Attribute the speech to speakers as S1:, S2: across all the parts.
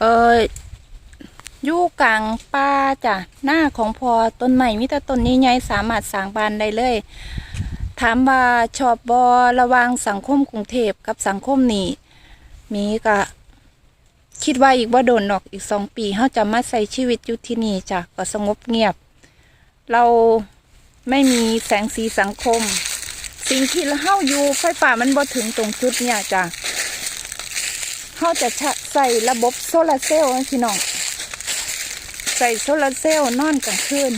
S1: เอออยู่กลางป่าจ้ะหน้าของพอต้นใหม่มีแต่ต้นนี้ใหญ่สามารถสร้างบ้านได้เลย ถามว่าชอบบอระวางสังคมกรุงเทพกับสังคมนี้มีก็คิดว่าอีกว่าโดนหรอกอีกสองปีเขาจะมาใส่ชีวิตอยู่ที่นี่จ้ะก็สงบเงียบ เราไม่มีแสงสีสังคม สิ่งที่เราเฮาอยู่ไฟฟ้ามันบ่ถึงตรงจุดเนี่ยจ้ะ เขาจะใส่ระบบโซลาร์เซลล์นะพี่น้อง ใส่โซลาร์เซลล์นอนกลางคืน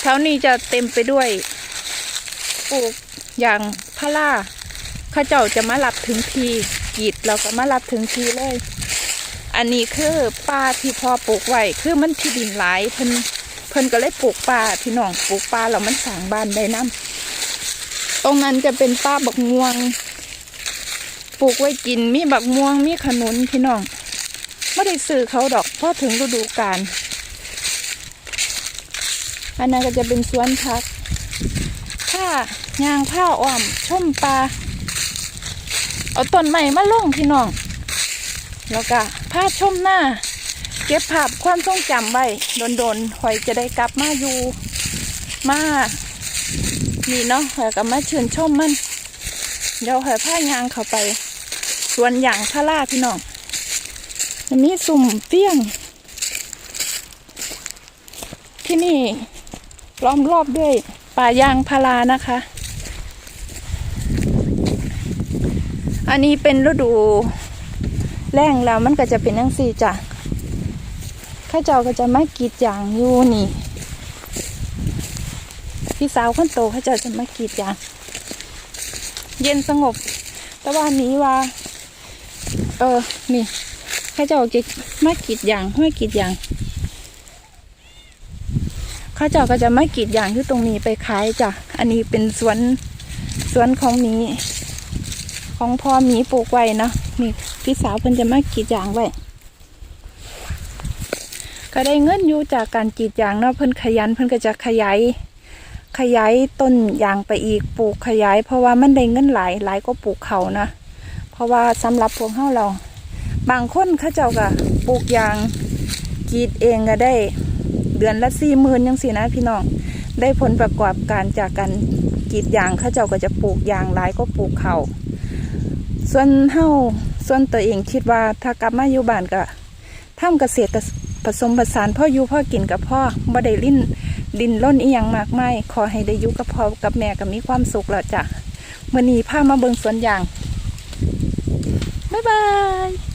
S1: แถวนี้จะเต็มไปด้วยปลูกอย่างพาราข้าเจ้าจะมารับถึงทีกีดเราก็มารับถึงทีเลย อันนี้คือป่าที่พ่อปลูกไว้คือมันที่ดินหลายเพิ่นเพิ่นก็เลยปลูกป่าพี่น้องปลูกป่าแล้วมันสร้างบ้านได้น้ำตรงนั้นจะเป็นป่าบักม่วง ลูกไว้กินมีบักม่วงมีขนุนพี่น้องไม่ได้ซื้อเขาดอกเพราะถึงฤดูกาลอันนั้นก็จะเป็นสวนผักผ้ายางผ้าอ้อมชมปลาเอาต้นใหม่มาลงพี่น้อง แล้วก็ผ้าชมหน้า เก็บภาพความทรงจำไว้โดนๆหอยจะได้กลับมาอยู่มานี่เนาะหอยก็มาชื่นชมมัน เดี๋ยวหอยผ้ายางเข้าไป สวนอย่างพาราพี่น้องอันนี้สุ่มเปี้ยง ที่นี่ล้อมรอบด้วยป่ายางพารานะคะ อันนี้เป็นฤดูแรงแล้วมันก็จะเป็นยังสี่จ้ะข้าเจ้าก็จะมากีดยางอยู่นี่ พี่สาวคนโตข้าเจ้าจะมากีดยาง เย็นสงบ แต่ว่านี้ว่า เออ นี่ข้าเจ้าจะม่กรีดยางไม่กรีดยางข้าเจ้าก็จะไม่กีดยางที่ตรงนี้ไปขายจ้ะ อันนี้เป็นสวนสวนของหมี ของพ่อมีปลูกไว้นะนี่พี่สาวเพิ่นจะมากีดยางไว้ก็ได้เงินอยู่จากการกีดยางเนาะเพิ่นขยันเพิ่นก็จะขยายขยายต้นยางไปอีกปลูกขยาย เพราะว่ามันได้เงินหลายหลายก็ปลูกเขานะ เพราะว่าสำหรับพวกเฮาเรา บางคนเขาเจ้าก็ปลูกยางกรีดเองก็ได้ เดือนละสี่หมื่นยังสินะพี่น้องได้ผลประกอบการจากการกรีดยางเขาเจ้าก็จะปลูกยางหลายก็ปลูกเขาส่วนเฮาส่วนตัวเองคิดว่าถ้ากลับมาอยู่บ้านก็ทำเกษตรผสมผสานพ่ออยู่พ่อกินกับพ่อบ่ได้ลิ้นดินล้นอีหยังมากมายขอให้ได้อยู่กับพ่อกับแม่กับมีความสุขแล้วจ้ะมื่อนี้พามาเบิงสวนยาง Bye-bye!